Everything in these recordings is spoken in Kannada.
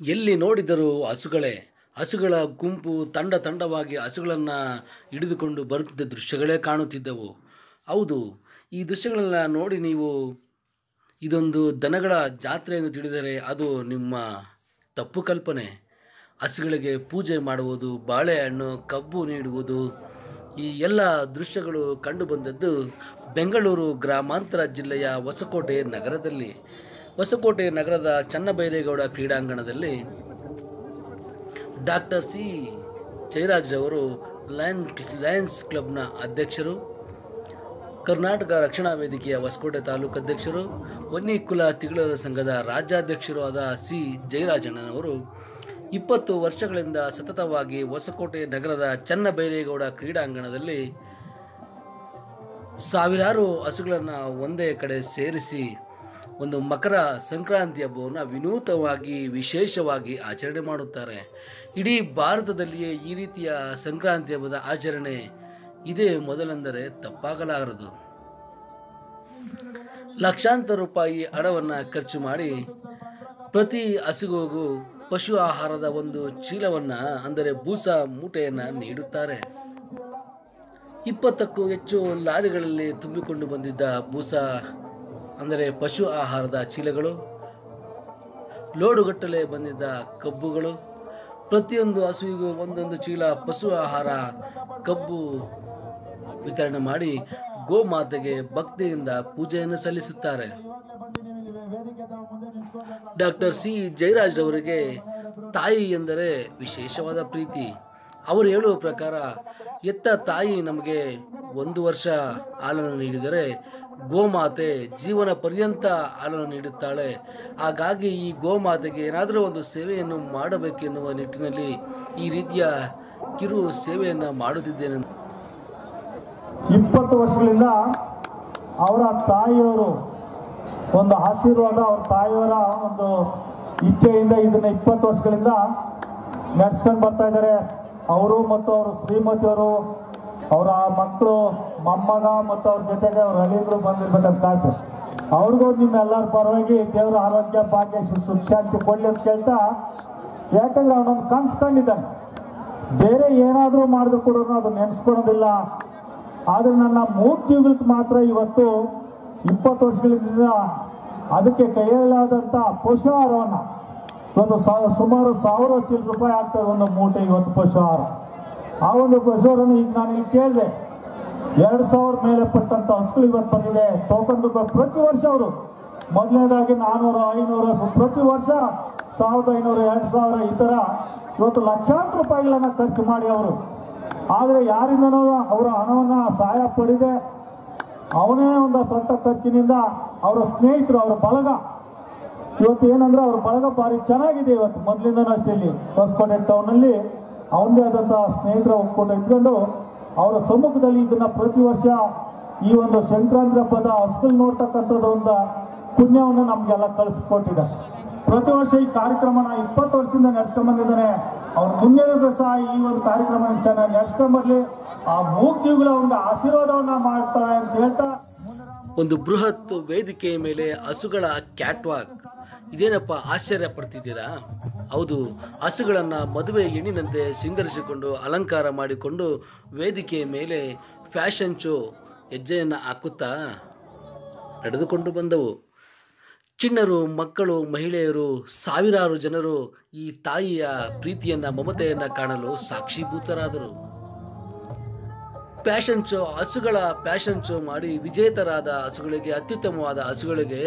ಎಲ್ಲಿ ನೋಡಿದರೂ ಹಸುಗಳೇ, ಹಸುಗಳ ಗುಂಪು ತಂಡ ತಂಡವಾಗಿ ಹಸುಗಳನ್ನು ಹಿಡಿದುಕೊಂಡು ಬರುತ್ತಿದ್ದ ದೃಶ್ಯಗಳೇ ಕಾಣುತ್ತಿದ್ದವು. ಹೌದು, ಈ ದೃಶ್ಯಗಳನ್ನ ನೋಡಿ ನೀವು ಇದೊಂದು ದನಗಳ ಜಾತ್ರೆ ಎಂದು ತಿಳಿದರೆ ಅದು ನಿಮ್ಮ ತಪ್ಪು ಕಲ್ಪನೆ. ಹಸುಗಳಿಗೆ ಪೂಜೆ ಮಾಡುವುದು, ಬಾಳೆಹಣ್ಣು, ಕಬ್ಬು ನೀಡುವುದು, ಈ ಎಲ್ಲ ದೃಶ್ಯಗಳು ಕಂಡುಬಂದದ್ದು ಬೆಂಗಳೂರು ಗ್ರಾಮಾಂತರ ಜಿಲ್ಲೆಯ ಹೊಸಕೋಟೆ ನಗರದಲ್ಲಿ. ಹೊಸಕೋಟೆ ನಗರದ ಚನ್ನಬೈರೇಗೌಡ ಕ್ರೀಡಾಂಗಣದಲ್ಲಿ ಡಾಕ್ಟರ್ ಸಿ ಜಯರಾಜ್ ಅವರು ಲಯನ್ ಲಯನ್ಸ್ ಕ್ಲಬ್ನ ಅಧ್ಯಕ್ಷರು, ಕರ್ನಾಟಕ ರಕ್ಷಣಾ ವೇದಿಕೆಯ ಹೊಸಕೋಟೆ ತಾಲೂಕು ಅಧ್ಯಕ್ಷರು, ವನ್ನಿಕುಲ ತಿಗಳರ ಸಂಘದ ರಾಜ್ಯಾಧ್ಯಕ್ಷರು ಆದ ಸಿ ಜಯರಾಜಣ್ಣನವರು ಇಪ್ಪತ್ತು ವರ್ಷಗಳಿಂದ ಸತತವಾಗಿ ಹೊಸಕೋಟೆ ನಗರದ ಚನ್ನಬೈರೇಗೌಡ ಕ್ರೀಡಾಂಗಣದಲ್ಲಿ ಸಾವಿರಾರು ಹಸುಗಳನ್ನು ಒಂದೇ ಕಡೆ ಸೇರಿಸಿ ಒಂದು ಮಕರ ಸಂಕ್ರಾಂತಿ ಹಬ್ಬವನ್ನು ವಿನೂತವಾಗಿ ವಿಶೇಷವಾಗಿ ಆಚರಣೆ ಮಾಡುತ್ತಾರೆ. ಇಡೀ ಭಾರತದಲ್ಲಿಯೇ ಈ ರೀತಿಯ ಸಂಕ್ರಾಂತಿ ಹಬ್ಬದ ಆಚರಣೆ ಇದೇ ಮೊದಲೆಂದರೆ ತಪ್ಪಾಗಲಾರದು. ಲಕ್ಷಾಂತರ ರೂಪಾಯಿ ಹಣವನ್ನು ಖರ್ಚು ಮಾಡಿ ಪ್ರತಿ ಹಸುವಿಗೂ ಪಶು ಆಹಾರದ ಒಂದು ಚೀಲವನ್ನು, ಅಂದರೆ ಬೂಸ ಮೂಟೆಯನ್ನು ನೀಡುತ್ತಾರೆ. ಇಪ್ಪತ್ತಕ್ಕೂ ಹೆಚ್ಚು ಲಾರಿಗಳಲ್ಲಿ ತುಂಬಿಕೊಂಡು ಬಂದಿದ್ದ ಬೂಸ ಅಂದರೆ ಪಶು ಆಹಾರದ ಚೀಲಗಳು, ಲೋಡುಗಟ್ಟಲೆ ಬಂದಿದ್ದ ಕಬ್ಬುಗಳು, ಪ್ರತಿಯೊಂದು ಹಸುವಿಗೂ ಒಂದೊಂದು ಚೀಲ ಪಶು ಆಹಾರ ಕಬ್ಬು ವಿತರಣೆ ಮಾಡಿ ಗೋಮಾತೆಗೆ ಭಕ್ತಿಯಿಂದ ಪೂಜೆಯನ್ನು ಸಲ್ಲಿಸುತ್ತಾರೆ. ಡಾಕ್ಟರ್ ಸಿ ಜಯರಾಜ್ ಅವರಿಗೆ ತಾಯಿ ಎಂದರೆ ವಿಶೇಷವಾದ ಪ್ರೀತಿ. ಅವರು ಹೇಳುವ ಪ್ರಕಾರ, ಎತ್ತ ತಾಯಿ ನಮಗೆ ಒಂದು ವರ್ಷ ಹಾಲನ್ನು ನೀಡಿದರೆ ಗೋಮಾತೆ ಜೀವನ ಪರ್ಯಂತ ಹಾಲನ್ನು ನೀಡುತ್ತಾಳೆ. ಹಾಗಾಗಿ ಈ ಗೋಮಾತೆಗೆ ಏನಾದರೂ ಒಂದು ಸೇವೆಯನ್ನು ಮಾಡಬೇಕೆನ್ನುವ ನಿಟ್ಟಿನಲ್ಲಿ ಈ ರೀತಿಯ ಕಿರು ಸೇವೆಯನ್ನು ಮಾಡುತ್ತಿದ್ದೇನೆ. ಇಪ್ಪತ್ತು ವರ್ಷಗಳಿಂದ ಅವರ ತಾಯಿಯವರು ಒಂದು ಆಶೀರ್ವಾದ, ಅವ್ರ ತಾಯಿಯವರ ಒಂದು ಇಚ್ಛೆಯಿಂದ ಇದನ್ನ ಇಪ್ಪತ್ತು ವರ್ಷಗಳಿಂದ ನಡೆಸ್ಕೊಂಡು ಬರ್ತಾ ಇದ್ದಾರೆ. ಅವರು ಮತ್ತು ಅವರು ಶ್ರೀಮತಿಯವರು, ಅವರ ಮಕ್ಕಳು ಮೊಮ್ಮಗ ಮತ್ತು ಅವ್ರ ಜೊತೆಗೆ ಅವ್ರ ರವೀಂದ್ರ ಬಂದಿರ್ಬೇಕಂತ ಕಾಸು. ಅವ್ರಿಗೂ ನಿಮ್ಮೆಲ್ಲರ ಪರವಾಗಿ ದೇವರ ಆರೋಗ್ಯ, ಭಾಗ್ಯ ಸುಖ ಶಾಂತಿ ಕೊಡ್ಲಿ ಅಂತ ಕೇಳ್ತಾ, ಯಾಕಂದ್ರೆ ಅವನೊಂದು ಕನ್ಸ್ಕೊಂಡಿದ್ದಾನೆ ಬೇರೆ ಏನಾದರೂ ಮಾಡಿದ್ರು ಕೂಡ ಅದು ನೆನೆಸ್ಕೊಳೋದಿಲ್ಲ. ಆದರೆ ನನ್ನ ಮೂರ್ತಿಗಳಿಗೆ ಮಾತ್ರ ಇವತ್ತು ಇಪ್ಪತ್ತು ವರ್ಷಗಳಿಂದ ಅದಕ್ಕೆ ಕೈಯಲ್ಲಾದಂಥ ಪಶು ಒಂದು ಸುಮಾರು ಸಾವಿರ ಚಿಲ್ಲ ರೂಪಾಯಿ ಆಗ್ತದೆ ಒಂದು ಮೂಟೆ ಇವತ್ತು ಪಶು ಆಹಾರ ಆ ಒಂದು ಪಶು ಆಹಾರವನ್ನು ಈಗ ನಾನು ಇಲ್ಲಿ ಕೇಳಿದೆ. ಎರಡು ಸಾವಿರ ಮೇಲೆ ಪಟ್ಟಂತ ಹಸುಗಳು ಇವತ್ತು ಬಂದಿದೆ. ಟೋಕನ್ ಪ್ರತಿ ವರ್ಷ ಅವರು. ಮೊದಲನೇದಾಗಿ ನಾನ್ನೂರು ಐನೂರು ಪ್ರತಿ ವರ್ಷ ಸಾವಿರದ ಐನೂರು, ಎರಡು ಸಾವಿರ ಈ ಥರ ಇವತ್ತು ಲಕ್ಷಾಂತರ ರೂಪಾಯಿಗಳನ್ನು ಖರ್ಚು ಮಾಡಿ ಅವರು. ಆದರೆ ಯಾರಿಂದನೂ ಅವರ ಹಣವನ್ನು ಸಹಾಯ ಪಡೆದೆ. ಅವನೇ ಒಂದು ಸ್ವಂತ ಖರ್ಚಿನಿಂದ ಅವರ ಸ್ನೇಹಿತರು, ಅವರ ಬಳಗ. ಇವತ್ತು ಏನಂದ್ರೆ ಅವ್ರ ಬಳಗ ಭಾರಿ ಚೆನ್ನಾಗಿದೆ ಇವತ್ತು. ಮೊದಲಿಂದನೂ ಅಷ್ಟೇ ಇಲ್ಲಿ ಹೊಸಕೋಟೆ ಟೌನಲ್ಲಿ ಅವನದೇ ಆದಂತಹ ಸ್ನೇಹಿತರ ಒಕ್ಕೂಟ ಇಟ್ಕೊಂಡು ಅವರ ಸಮ್ಮುಖದಲ್ಲಿ ಇದನ್ನ ಪ್ರತಿ ವರ್ಷ ಈ ಒಂದು ಸಂಕ್ರಾಂತಿ ಹಬ್ಬದ ಹಸ್ತಲ್ ನೋಡ್ತಕ್ಕಂಥದ್ದು ಒಂದು ಪುಣ್ಯವನ್ನು ನಮಗೆಲ್ಲ ಕಳಿಸ್ಕೊಟ್ಟಿದ್ದಾರೆ ಪ್ರತಿ ವರ್ಷ ಈ ಕಾರ್ಯಕ್ರಮನ ಇಪ್ಪತ್ತು ವರ್ಷದಿಂದ ನಡೆಸ್ಕೊಂಡ್ ಬಂದಿದ್ದಾನೆ. ಅವ್ರ ಮುಂದೆ ಸಹ ಈ ಒಂದು ಕಾರ್ಯಕ್ರಮ ಚೆನ್ನಾಗಿ ನಡೆಸ್ಕೊಂಡ್ ಬರ್ಲಿ. ಆ ಮೂರ್ತಿಗಳ ಒಂದು ಆಶೀರ್ವಾದವನ್ನ ಮಾಡ್ತಾರೆ ಅಂತ ಹೇಳ್ತಾ ಒಂದು ಬೃಹತ್ ವೇದಿಕೆಯ ಮೇಲೆ ಹಸುಗಳ ಕ್ಯಾಟ್ವಾಕ್. ಇದೇನಪ್ಪ ಆಶ್ಚರ್ಯ ಪಡ್ತಿದ್ದೀರಾ? ಹೌದು, ಹಸುಗಳನ್ನು ಮದುವೆ ಹೆಣ್ಣಿನಂತೆ ಸಿಂಗರಿಸಿಕೊಂಡು ಅಲಂಕಾರ ಮಾಡಿಕೊಂಡು ವೇದಿಕೆಯ ಮೇಲೆ ಫ್ಯಾಷನ್ ಶೋ ಹೆಜ್ಜೆಯನ್ನು ಹಾಕುತ್ತಾ ನಡೆದುಕೊಂಡು ಬಂದವು. ಚಿಣ್ಣರು, ಮಕ್ಕಳು, ಮಹಿಳೆಯರು, ಸಾವಿರಾರು ಜನರು ಈ ತಾಯಿಯ ಪ್ರೀತಿಯನ್ನು ಮಮತೆಯನ್ನು ಕಾಣಲು ಸಾಕ್ಷೀಭೂತರಾದರು. ಫ್ಯಾಷನ್ ಶೋ, ಹಸುಗಳ ಫ್ಯಾಷನ್ ಶೋ ಮಾಡಿ ವಿಜೇತರಾದ ಹಸುಗಳಿಗೆ, ಅತ್ಯುತ್ತಮವಾದ ಹಸುಗಳಿಗೆ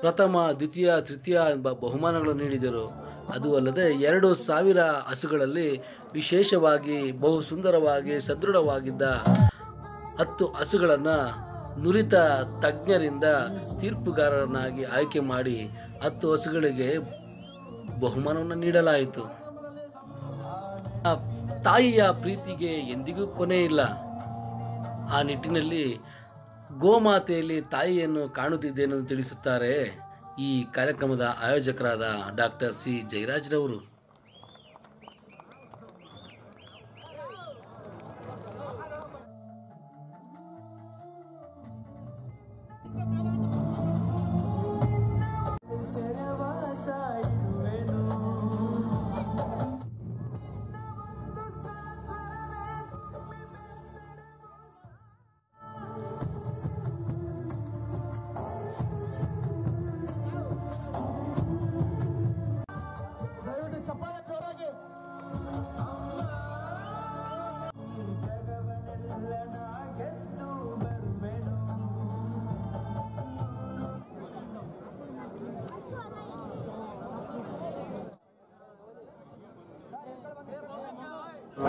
ಪ್ರಥಮ, ದ್ವಿತೀಯ, ತೃತೀಯ ಎಂಬ ಬಹುಮಾನಗಳನ್ನು ನೀಡಿದರು. ಅದು ಅಲ್ಲದೆ ಎರಡು ಸಾವಿರ ಹಸುಗಳಲ್ಲಿ ವಿಶೇಷವಾಗಿ ಬಹು ಸುಂದರವಾಗಿ ಸದೃಢವಾಗಿದ್ದ ಹತ್ತು ಹಸುಗಳನ್ನು ನುರಿತ ತಜ್ಞರಿಂದ ತೀರ್ಪುಗಾರರನ್ನಾಗಿ ಆಯ್ಕೆ ಮಾಡಿ ಹತ್ತು ಹಸುಗಳಿಗೆ ಬಹುಮಾನವನ್ನು ನೀಡಲಾಯಿತು. ತಾಯಿಯ ಪ್ರೀತಿಗೆ ಎಂದಿಗೂ ಕೊನೆ ಇಲ್ಲ ಆ ನಿಟ್ಟಿನಲ್ಲಿ ಗೋಮಾತೆಯಲ್ಲಿ ತಾಯಿಯನ್ನು ಕಾಣುತ್ತಿದ್ದೇನೆಂದು ತಿಳಿಸುತ್ತಾರೆ ಈ ಕಾರ್ಯಕ್ರಮದ ಆಯೋಜಕರಾದ ಡಾಕ್ಟರ್ ಸಿ ಜಯರಾಜ್ರವರು.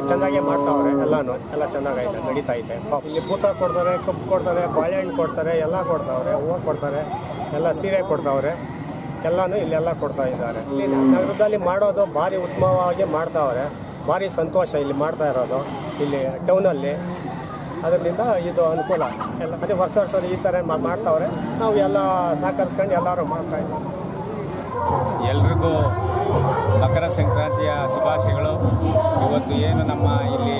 ಚೆನ್ನಾಗೇ ಮಾಡ್ತಾವ್ರೆ, ಎಲ್ಲಾನು, ಎಲ್ಲ ಚೆನ್ನಾಗೈತೆ ನಡೀತಾ ಇದೆ ಪಾಪ ಇಲ್ಲಿ ಪೂಸ ಕೊಡ್ತಾರೆ, ಕಪ್ಪು ಕೊಡ್ತಾರೆ, ಬಾಳೆಹಣ್ಣು ಕೊಡ್ತಾರೆ, ಎಲ್ಲ ಕೊಡ್ತಾವ್ರೆ, ಹೂವು ಕೊಡ್ತಾರೆ, ಎಲ್ಲ ಸೀರೆ ಕೊಡ್ತಾವ್ರೆ, ಎಲ್ಲಾನು ಇಲ್ಲೆಲ್ಲ ಕೊಡ್ತಾ ಇದ್ದಾರೆ. ಇಲ್ಲಿ ನಗರದಲ್ಲಿ ಮಾಡೋದು ಭಾರಿ ಉತ್ತಮವಾಗಿ ಮಾಡ್ತಾವ್ರೆ, ಭಾರಿ ಸಂತೋಷ ಇಲ್ಲಿ ಮಾಡ್ತಾ ಇರೋದು, ಇಲ್ಲಿ ಟೌನಲ್ಲಿ. ಅದರಿಂದ ಇದು ಅನುಕೂಲ. ಎಲ್ಲ ಅದೇ ವರ್ಷ ವರ್ಷ ಈ ಥರ ಮಾಡ್ತಾವ್ರೆ, ನಾವು ಎಲ್ಲ ಸಹಕರಿಸ್ಕೊಂಡು ಎಲ್ಲರೂ ಮಾಡ್ತಾ ಇದ್ದೀವಿ. ಎಲ್ರಿಗೂ ಮಕರ ಸಂಕ್ರಾಂತಿಯ ಶುಭಾಶಯಗಳು. ಇವತ್ತು ಏನು ನಮ್ಮ ಇಲ್ಲಿ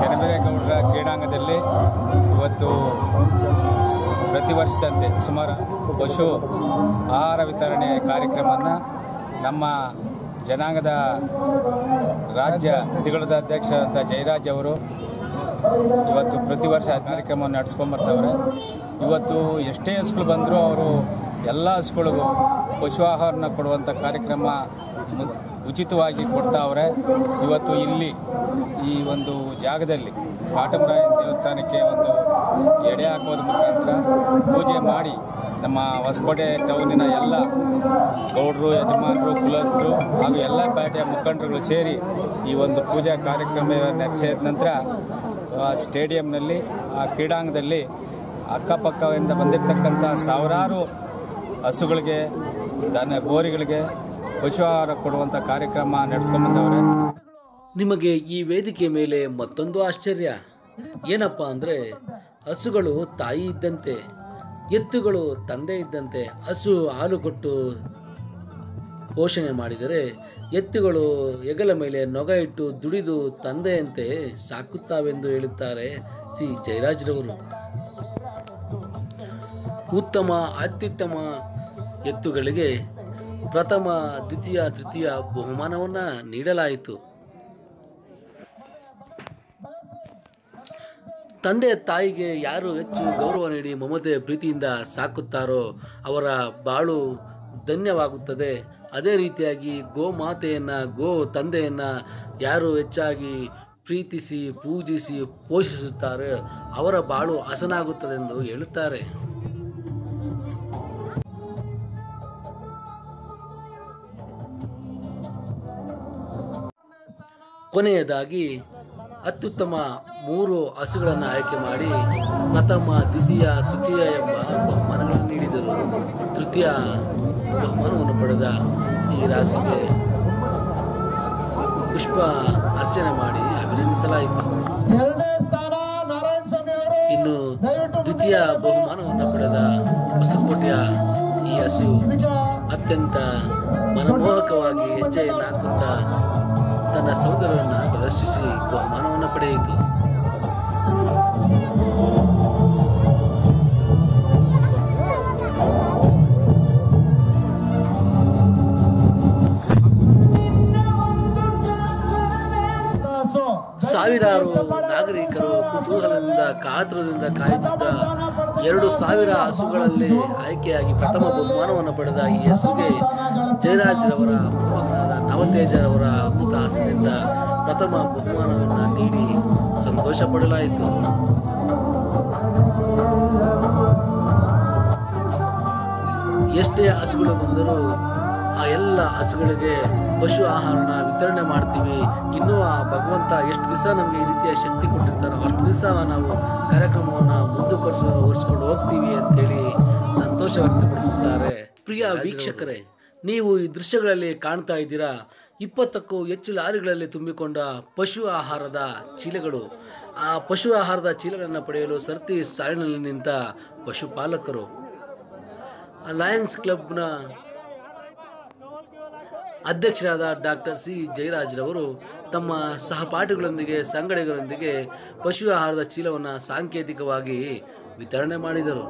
ಚನ್ನಬೀರೇಗೌಡರ ಕ್ರೀಡಾಂಗದಲ್ಲಿ ಇವತ್ತು ಪ್ರತಿ ವರ್ಷದಂತೆ ಸುಮಾರು ಪಶು ಆಹಾರ ವಿತರಣೆ ಕಾರ್ಯಕ್ರಮವನ್ನು ನಮ್ಮ ಜನಾಂಗದ ರಾಜ್ಯ ತಿಗಳದ ಅಧ್ಯಕ್ಷರಾದಂಥ ಜಯರಾಜ್ ಅವರು ಇವತ್ತು ಪ್ರತಿ ವರ್ಷ ಕಾರ್ಯಕ್ರಮವನ್ನು ನಡೆಸ್ಕೊಂಬರ್ತವ್ರೆ ಇವತ್ತು ಎಷ್ಟೇ ಹೆಸ್ಗಳು ಬಂದರೂ ಅವರು ಎಲ್ಲ ಹಸುಗಳಿಗೂ ಆಹಾರನ ಕೊಡುವಂಥ ಕಾರ್ಯಕ್ರಮ ಉಚಿತವಾಗಿ ಕೊಡ್ತಾವ್ರೆ ಇವತ್ತು ಇಲ್ಲಿ ಈ ಒಂದು ಜಾಗದಲ್ಲಿ ಕಾಟಮರಾಯನ ದೇವಸ್ಥಾನಕ್ಕೆ ಒಂದು ಎಡೆ ಹಾಕೋದ್ರ ಮುಖಾಂತರ ಪೂಜೆ ಮಾಡಿ ನಮ್ಮ ಹೊಸಕೋಟೆ ಟೌನಿನ ಎಲ್ಲ ಗೌಡರು, ಯಜಮಾನರು, ಕುಲಸ್ಥರು ಹಾಗೂ ಎಲ್ಲ ಪೇಟೆಯ ಮುಖಂಡರುಗಳು ಸೇರಿ ಈ ಒಂದು ಪೂಜಾ ಕಾರ್ಯಕ್ರಮ ನಡೆಸಿದ ನಂತರ ಸ್ಟೇಡಿಯಂನಲ್ಲಿ, ಆ ಕ್ರೀಡಾಂಗದಲ್ಲಿ ಅಕ್ಕಪಕ್ಕದಿಂದ ಬಂದಿರತಕ್ಕಂಥ ಸಾವಿರಾರು ಹಸುಗಳಿಗೆ, ಧಾನ್ಯ ಬೋರಿಗಳಿಗೆ ಪಶು ಆಹಾರ ಕೊಡುವಂಥ ಕಾರ್ಯಕ್ರಮ ನಡೆಸ್ಕೊಂಡ್ಬಂದವ್ರೆ ನಿಮಗೆ ಈ ವೇದಿಕೆ ಮೇಲೆ ಮತ್ತೊಂದು ಆಶ್ಚರ್ಯ. ಏನಪ್ಪ ಅಂದರೆ, ಹಸುಗಳು ತಾಯಿ ಇದ್ದಂತೆ, ಎತ್ತುಗಳು ತಂದೆ ಇದ್ದಂತೆ, ಹಸು ಹಾಲು ಕೊಟ್ಟು ಪೋಷಣೆ ಮಾಡಿದರೆ, ಎತ್ತುಗಳು ಹೆಗಲ ಮೇಲೆ ನೊಗ ಇಟ್ಟು ದುಡಿದು ತಂದೆಯಂತೆ ಸಾಕುತ್ತಾವೆಂದು ಹೇಳುತ್ತಾರೆ ಸಿ. ಜಯರಾಜ್ರವರು. ಉತ್ತಮ, ಅತ್ಯುತ್ತಮ ಎತ್ತುಗಳಿಗೆ ಪ್ರಥಮ, ದ್ವಿತೀಯ, ತೃತೀಯ ಬಹುಮಾನವನ್ನು ನೀಡಲಾಯಿತು. ತಂದೆ ತಾಯಿಗೆ ಯಾರು ಹೆಚ್ಚು ಗೌರವ ನೀಡಿ ಮಮತೆ ಪ್ರೀತಿಯಿಂದ ಸಾಕುತ್ತಾರೋ ಅವರ ಬಾಳು ಧನ್ಯವಾಗುತ್ತದೆ. ಅದೇ ರೀತಿಯಾಗಿ ಗೋಮಾತೆಯನ್ನು ಗೋ ತಂದೆಯನ್ನು ಯಾರು ಹೆಚ್ಚಾಗಿ ಪ್ರೀತಿಸಿ, ಪೂಜಿಸಿ, ಪೋಷಿಸುತ್ತಾರೆ ಅವರ ಬಾಳು ಹಸನಾಗುತ್ತದೆಂದು ಹೇಳುತ್ತಾರೆ. ಕೊನೆಯದಾಗಿ ಅತ್ಯುತ್ತಮ ಮೂರು ಹಸುಗಳನ್ನು ಆಯ್ಕೆ ಮಾಡಿ ಪ್ರಥಮ ದ್ವಿತೀಯ ತೃತೀಯ ಎಂಬ ಬಹುಮಾನಗಳನ್ನು ನೀಡಿದರು. ತೃತೀಯ ಬಹುಮಾನವನ್ನು ಪಡೆದ ಈ ರಾಶಿಗೆ ಪುಷ್ಪ ಅರ್ಚನೆ ಮಾಡಿ ಅಭಿನಂದಿಸಲಾಯಿತು. ಇನ್ನು ದ್ವಿತೀಯ ಬಹುಮಾನವನ್ನು ಪಡೆದ ಹೊಸಕೋಟೆಯ ಈ ಹಸು ಅತ್ಯಂತ ಮನಮೋಹಕವಾಗಿ ಹೆಜ್ಜೆಯನ್ನು ಹಾಕುತ್ತಾ ತನ್ನ ಸೌಂದರ್ಯವನ್ನು ಪ್ರದರ್ಶಿಸಿ ಬಹುಮಾನವನ್ನು ಪಡೆಯಿತು. ಸಾವಿರಾರು ನಾಗರಿಕರು ಕುತೂಹಲದಿಂದ, ಕಾತುರದಿಂದ ಕಾಯುತ್ತಿದ್ದ ಎರಡು ಸಾವಿರ ಹಸುಗಳಲ್ಲಿ ಆಯ್ಕೆಯಾಗಿ ಪ್ರಥಮ ಬಹುಮಾನವನ್ನು ಪಡೆದ ಈ ಹಸುಗೆ ಜಯರಾಜರವರ ನವತೇಜರವರ ಅಮೃತ ಹಸಿನಿಂದ ಪ್ರಥಮ ಬಹುಮಾನವನ್ನು ನೀಡಿ ಸಂತೋಷ ಪಡಲಾಯಿತು. ಎಷ್ಟೇ ಹಸುಗಳು ಬಂದರೂ ಆ ಎಲ್ಲ ಹಸುಗಳಿಗೆ ಪಶು ಆಹಾರನ ವಿತರಣೆ ಮಾಡ್ತೀವಿ. ಇನ್ನೂ ಆ ಭಗವಂತ ಎಷ್ಟು ದಿವಸ ನಮಗೆ ಈ ರೀತಿಯ ಶಕ್ತಿ ಕೊಟ್ಟಿರ್ತಾರೋ ಅಷ್ಟು ದಿವಸ ನಾವು ಕಾರ್ಯಕ್ರಮವನ್ನು ಮುಂದುವರಿಸ ಒರೆಸ್ಕೊಂಡು ಹೋಗ್ತೀವಿ ಅಂತೇಳಿ ಸಂತೋಷ ವ್ಯಕ್ತಪಡಿಸುತ್ತಾರೆ ಪ್ರಿಯ ವೀಕ್ಷಕರೇ ನೀವು ಈ ದೃಶ್ಯಗಳಲ್ಲಿ ಕಾಣ್ತಾ ಇದ್ದೀರಾ? ಇಪ್ಪತ್ತಕ್ಕೂ ಹೆಚ್ಚು ಲಾರಿಗಳಲ್ಲಿ ತುಂಬಿಕೊಂಡ ಪಶು ಆಹಾರದ ಚೀಲಗಳು. ಆ ಪಶು ಆಹಾರದ ಚೀಲಗಳನ್ನು ಪಡೆಯಲು ಸರ್ತಿ ಸಾಲಿನಲ್ಲಿ ನಿಂತ ಪಶುಪಾಲಕರು. ಲಯನ್ಸ್ ಕ್ಲಬ್ನ ಅಧ್ಯಕ್ಷರಾದ ಡಾಕ್ಟರ್ ಸಿ ಜಯರಾಜ್ರವರು ತಮ್ಮ ಸಹಪಾಠಿಗಳೊಂದಿಗೆ ಸಂಗಡಿಗರೊಂದಿಗೆ ಪಶು ಆಹಾರದ ಚೀಲವನ್ನು ಸಾಂಕೇತಿಕವಾಗಿ ವಿತರಣೆ ಮಾಡಿದರು.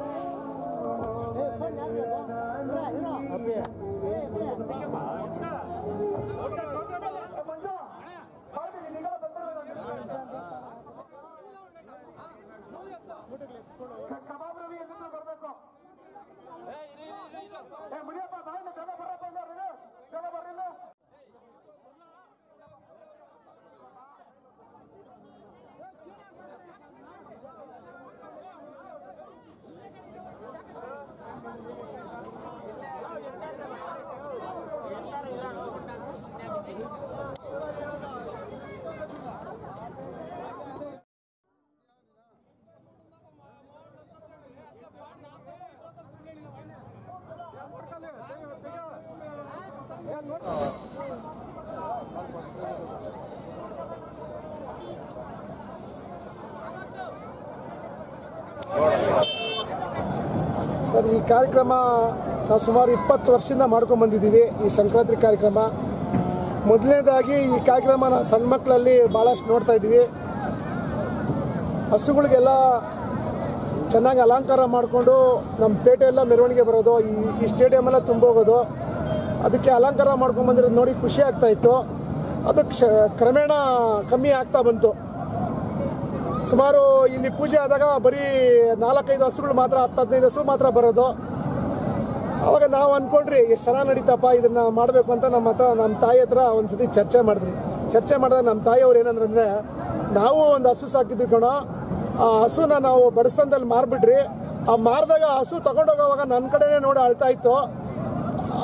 ಸರ್, ಈ ಕಾರ್ಯಕ್ರಮ ನಾವು ಸುಮಾರು ಇಪ್ಪತ್ತು ವರ್ಷದಿಂದ ಮಾಡ್ಕೊಂಡು ಬಂದಿದ್ದೀವಿ, ಈ ಸಂಕ್ರಾಂತಿ ಕಾರ್ಯಕ್ರಮ. ಮೊದಲನೇದಾಗಿ ಈ ಕಾರ್ಯಕ್ರಮ ನಾವು ಸಣ್ಣ ಮಕ್ಕಳಲ್ಲಿ ಭಾಳಷ್ಟು ನೋಡ್ತಾ ಇದ್ದೀವಿ. ಹಸುಗಳಿಗೆಲ್ಲ ಚೆನ್ನಾಗಿ ಅಲಂಕಾರ ಮಾಡಿಕೊಂಡು ನಮ್ಮ ಪೇಟೆ ಎಲ್ಲ ಮೆರವಣಿಗೆ ಬರೋದು, ಈ ಈ ಸ್ಟೇಡಿಯಮ್ ಎಲ್ಲ ತುಂಬೋಗೋದು, ಅದಕ್ಕೆ ಅಲಂಕಾರ ಮಾಡ್ಕೊಂಡು ಬಂದಿರೋದು ನೋಡಿ ಖುಷಿ ಆಗ್ತಾ ಇತ್ತು. ಅದು ಕ್ಷ ಕ್ರಮೇಣ ಕಮ್ಮಿ ಆಗ್ತಾ ಬಂತು. ಸುಮಾರು ಇಲ್ಲಿ ಪೂಜೆ ಆದಾಗ ಬರೀ ನಾಲ್ಕೈದು ಹಸುಗಳು ಮಾತ್ರ, ಹತ್ತು ಹದಿನೈದು ಹಸು ಮಾತ್ರ ಬರೋದು. ಅವಾಗ ನಾವು ಅನ್ಕೊಂಡ್ರಿ, ಎಷ್ಟು ಚೆನ್ನಾಗಿ ನಡೀತಪ್ಪ, ಇದನ್ನ ಮಾಡಬೇಕು ಅಂತ ನಮ್ಮ ಹತ್ರ ನಮ್ಮ ತಾಯಿ ಹತ್ರ ಒಂದ್ಸತಿ ಚರ್ಚೆ ಮಾಡಿದ್ವಿ. ಚರ್ಚೆ ಮಾಡಿದಾಗ ನಮ್ಮ ತಾಯಿಯವ್ರು ಏನಂದ್ರೆ ನಾವು ಒಂದು ಹಸು ಸಾಕಿದ್ವಿ ಕಣೋ. ಆ ಹಸುನ ನಾವು ಬಡಸ್ತನದಲ್ಲಿ ಮಾರ್ಬಿಟ್ರಿ. ಆ ಮಾರಿದಾಗ ಹಸು ತಗೊಂಡೋಗೋವಾಗ ನನ್ನ ಕಡೆನೇ ನೋಡಿ ಅಳ್ತಾ ಇತ್ತು.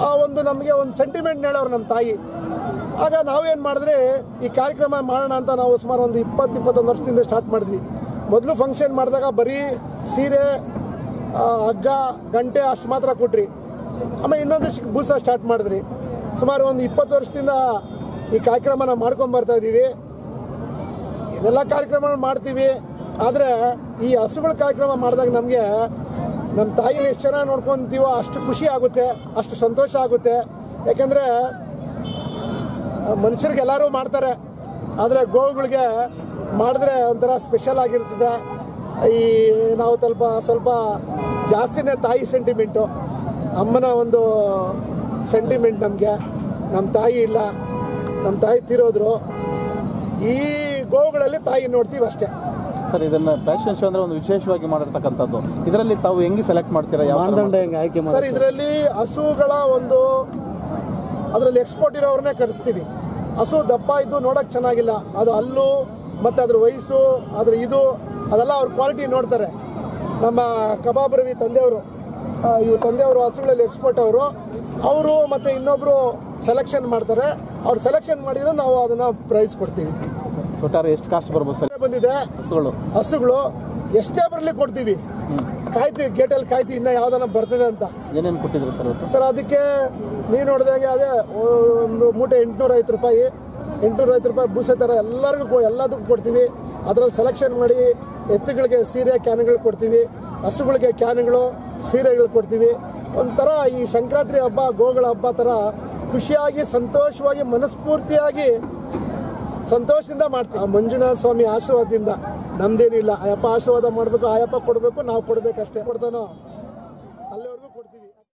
ಆ ಒಂದು ನಮಗೆ ಒಂದು ಸೆಂಟಿಮೆಂಟ್ ಹೇಳೋರು ನಮ್ಮ ತಾಯಿ. ಆಗ ನಾವೇನು ಮಾಡಿದ್ರೆ ಈ ಕಾರ್ಯಕ್ರಮ ಮಾಡೋಣ ಅಂತ ನಾವು ಸುಮಾರು ಒಂದು ಇಪ್ಪತ್ತು, ಇಪ್ಪತ್ತೊಂದು ವರ್ಷದಿಂದ ಸ್ಟಾರ್ಟ್ ಮಾಡಿದ್ವಿ. ಮೊದಲು ಫಂಕ್ಷನ್ ಮಾಡಿದಾಗ ಬರೀ ಸೀರೆ ಹಗ್ಗ, ಗಂಟೆ ಅಷ್ಟು ಮಾತ್ರ ಕೊಟ್ರಿ. ಆಮೇಲೆ ಇನ್ನೊಂದು ಬೂಸ ಸ್ಟಾರ್ಟ್ ಮಾಡಿದ್ರಿ. ಸುಮಾರು ಒಂದು ಇಪ್ಪತ್ತು ವರ್ಷದಿಂದ ಈ ಕಾರ್ಯಕ್ರಮನ ಮಾಡ್ಕೊಂಡು ಬರ್ತಾ ಇದ್ದೀವಿ ಇದೆಲ್ಲ ಕಾರ್ಯಕ್ರಮ ಮಾಡ್ತೀವಿ, ಆದರೆ ಈ ಹಸುಗಳ ಕಾರ್ಯಕ್ರಮ ಮಾಡಿದಾಗ ನಮಗೆ ನಮ್ಮ ತಾಯಿನ ಎಷ್ಟು ಚೆನ್ನಾಗಿ ನೋಡ್ಕೊತೀವೋ ಅಷ್ಟು ಖುಷಿ ಆಗುತ್ತೆ, ಅಷ್ಟು ಸಂತೋಷ ಆಗುತ್ತೆ. ಯಾಕೆಂದರೆ ಮನುಷ್ಯರಿಗೆ ಎಲ್ಲರೂ ಮಾಡ್ತಾರೆ. ಆದರೆ ಗೋವುಗಳಿಗೆ ಮಾಡಿದ್ರೆ ಒಂಥರ ಸ್ಪೆಷಲ್ ಆಗಿರ್ತದೆ. ಈ ನಾವು ಸ್ವಲ್ಪ ಸ್ವಲ್ಪ ಜಾಸ್ತಿನೇ ತಾಯಿ ಸೆಂಟಿಮೆಂಟು ಅಮ್ಮನ ಒಂದು ಸೆಂಟಿಮೆಂಟ್ ನಮಗೆ. ನಮ್ಮ ತಾಯಿ ಇಲ್ಲ. ನಮ್ಮ ತಾಯಿ ತೀರೋದ್ರು. ಈ ಗೋವುಗಳಲ್ಲಿ ತಾಯಿ ನೋಡ್ತೀವಿ ಅಷ್ಟೇ. ಸರ್ ಇದನ್ನ ಫ್ಯಾಷನ್ ಶೋ ಅಂದ್ರೆ ಒಂದು ವಿಶೇಷವಾಗಿ ಮಾಡಿರ್ತಕ್ಕಂಥದ್ದು. ಇದರಲ್ಲಿ ತಾವು ಹೆಂಗೆ ಸೆಲೆಕ್ಟ್ ಮಾಡ್ತೀರಾ? ಯಾವ ಹೆಂಗೆ ಮಾಡ್ತೀರಾ? ಸರ್ ಇದರಲ್ಲಿ ಹಸುಗಳ ಒಂದು ಅದರಲ್ಲಿ ಎಕ್ಸ್ಪೋರ್ಟ್ ಇರೋವ್ರನ್ನೇ ಕರೆಸ್ತೀವಿ. ಹಸು ದಪ್ಪ ಇದ್ದು ನೋಡಕ್ ಚೆನ್ನಾಗಿಲ್ಲ. ಅದು ಹಲ್ಲು ಮತ್ತೆ ಅದ್ರ ವಯಸ್ಸು ಅದ್ರ ಇದು ಅದೆಲ್ಲ ಅವ್ರ ಕ್ವಾಲಿಟಿ ನೋಡ್ತಾರೆ. ನಮ್ಮ ಕಬಾಬ್ ರವಿ ತಂದೆಯವರು ಇವ್ರ ತಂದೆಯವರು ಹಸುಗಳಲ್ಲಿ ಎಕ್ಸ್ಪರ್ಟ್ ಅವರು. ಅವರು ಮತ್ತೆ ಇನ್ನೊಬ್ರು ಸೆಲೆಕ್ಷನ್ ಮಾಡ್ತಾರೆ. ಅವ್ರು ಸೆಲೆಕ್ಷನ್ ಮಾಡಿದ್ರೆ ನಾವು ಅದನ್ನ ಪ್ರೈಸ್ ಕೊಡ್ತೀವಿ. ಎಷ್ಟು ಕಾಸ್ಟ್ ಬರ್ಬೋದು ಬಂದಿದೆ. ಹಸುಗಳು. ಹಸುಗಳು ಎಷ್ಟೇ ಬರಲಿ ಕೊಡ್ತೀವಿ. ಕಾಯ್ತೀವಿ ಗೇಟಲ್ಲಿ ಕಾಯ್ತೀವಿ ಇನ್ನ ಯಾವ್ದಾನ ಬರ್ತದೆ ಅಂತ. ಏನೇನು ಕೊಟ್ಟಿದ್ರು ಸರ್ ಸರ್ ಅದಕ್ಕೆ ನೀವು ನೋಡಿದಂಗೆ ಅದೇ ಒಂದು ಮೂಟೆ ಎಂಟುನೂರ ಐವತ್ತು ರೂಪಾಯಿ ಎಂಟುನೂರ ಐವತ್ತು ರೂಪಾಯಿ ಬೂಸೆ ಥರ ಎಲ್ಲರಿಗೂ ಎಲ್ಲದಕ್ಕೂ ಕೊಡ್ತೀವಿ ಅದ್ರಲ್ಲಿ ಸೆಲೆಕ್ಷನ್ ಮಾಡಿ ಎತ್ತುಗಳಿಗೆ ಸೀರೆ ಕ್ಯಾನ್ಗಳು ಕೊಡ್ತೀವಿ ಹಸುಗಳಿಗೆ ಕ್ಯಾನ್ಗಳು ಸೀರೆಗಳು ಕೊಡ್ತೀವಿ. ಒಂಥರ ಈ ಸಂಕ್ರಾಂತಿ ಹಬ್ಬ ಗೋಗಳ ಹಬ್ಬ ಥರ ಖುಷಿಯಾಗಿ ಸಂತೋಷವಾಗಿ ಮನಸ್ಫೂರ್ತಿಯಾಗಿ ಸಂತೋಷದಿಂದ ಮಾಡ್ತೀವಿ. ಆ ಮಂಜುನಾಥ ಸ್ವಾಮಿ ಆಶೀರ್ವಾದದಿಂದ ನಮ್ದೇನಿಲ್ಲ. ಆಯಪ್ಪ ಆಶೀರ್ವಾದ ಮಾಡಬೇಕು ಆಯಪ್ಪ ಕೊಡಬೇಕು, ನಾವು ಕೊಡ್ಬೇಕಷ್ಟೇ. ಕೊಡ್ತಾನೋ?